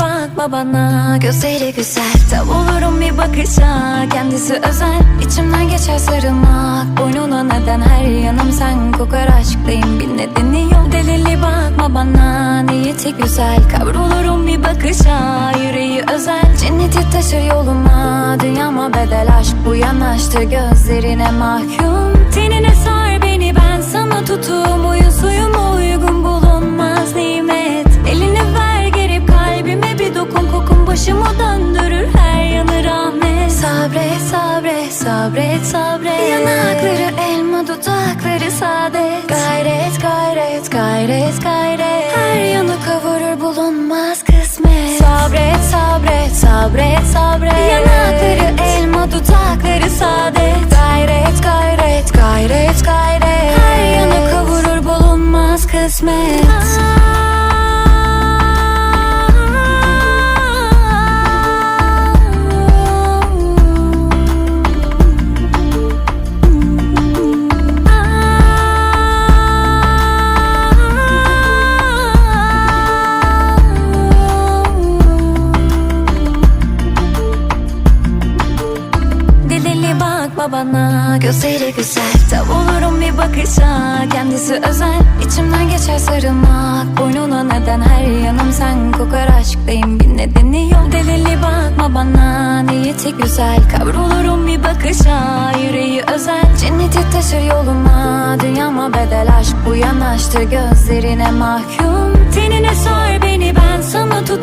bakma bana Gözleri güzel. Tav olurum bir bakışa Kendisi özel. İçimden geçer sarılmak Boynuna neden her yanım sen? Kokar aşktayım Bir nedeni yok. Delili bakma bana Niyeti güzel. Kavrulurum bir bakışa Yüreği özel. Cenneti taşır yoluma Dünyama bedel. Aşk bu yanaştı Gözlerine mahkum. Tenine sar sabret sabret. Yanakları elma dudakları saadet. Gayret gayret gayret gayret. Her yanı kavurur bulunmaz kısmet. Sabret sabret sabret sabret. Yanakları elma dudakları saadet. Gayret gayret gayret gayret. Her yanı kavurur bulunmaz kısmet bakma bana Gözleri güzel. Tav olurum bir bakışa Kendisi özel. İçimden geçer sarılmak Boynuna neden her yanım sen? Kokar aşktayım Bir nedeni yok Delili bakma bana. Niyeti güzel Kavrulurum bir bakışa Yüreği özel. Cenneti taşır yoluma Dünyama bedel aşk bu yanaştı. Gözlerine mahkum Tenine sar beni ben sana tut